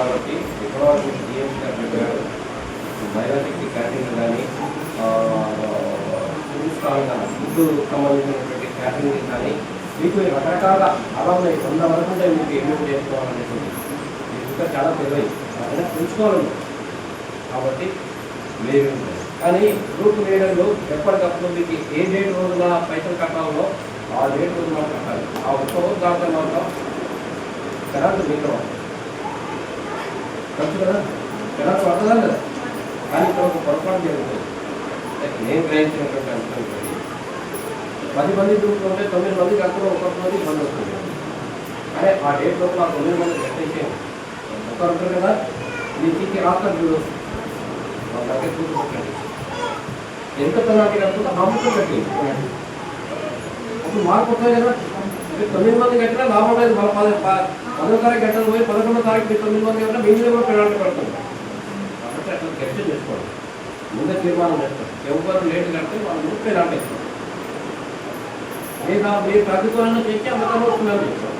కాబట్టి ఇప్పటివరకు మీకు గారు చెప్పారు. మైనార్టీకి క్యాటరింగ్ కానీ ఫుడ్స్ కానీ ఫుడ్ సంబంధించినటువంటి క్యాటరింగ్ కానీ మీకు రకరకాల అలా ఉన్నాయి. వంద వరకు ఉంటాయి మీకు ఏమేమి చేసుకోవాలనేటువంటి మీకు ఇంకా చాలా తెలియదు అయినా తెలుసుకోవాలి. కాబట్టి మీరు కానీ గ్రూప్ లీడర్లు ఎప్పటికప్పుడు మీకు ఏ డేట్ రోజున పైసలు కట్టాలో ఆ డేట్ రోజు కట్టాలి. ఆ ఒక్క రోజు దాకా మాత్రం కరెంట్ మీకు ఖర్చు కదా? కరెంట్ పడుతుందా కదా కానీ ఇక్కడ ఒక పొరపాటు జరుగుతుంది. నేను గ్రహించినటువంటి అంశం పది మంది గ్రూప్లు ఉంటే తొమ్మిది మంది కట్టుకుని ఒక్కొక్క మంది ఇబ్బంది వస్తుంది. అరే ఆ డేట్ లోపల ఆ తొమ్మిది మంది కట్టేసాం ఒక్కరు ఉంటారు కదా? మీ చీకి రాస్తారు చూడు. వాళ్ళ దగ్గర కూర్చోబెట్టండి ఎంత పెనాల్టీ కట్టుకుంటే అమ్ముతూ కట్టి అప్పుడు మార్పు వస్తాయి కదా? మీరు తొమ్మిది మంది కట్టినా లాభం లేదు మళ్ళీ పది పదో తారీఖు గంటలు పోయి పదకొండో తారీఖు మీరు తొమ్మిది మంది కట్టినా మీ కూడా పెనాల్టీ పడుతుంది. కాబట్టి అట్లా చర్చ చేసుకోండి ముందే తీర్మానం చేస్తారు. ఎవరు లేట్ కడితే వాళ్ళు పెనాల్టీ ఇస్తారు. లేదా మీరు తగ్గుకోవాలని చెప్పి అమ్మకం వస్తుందని చెప్తారు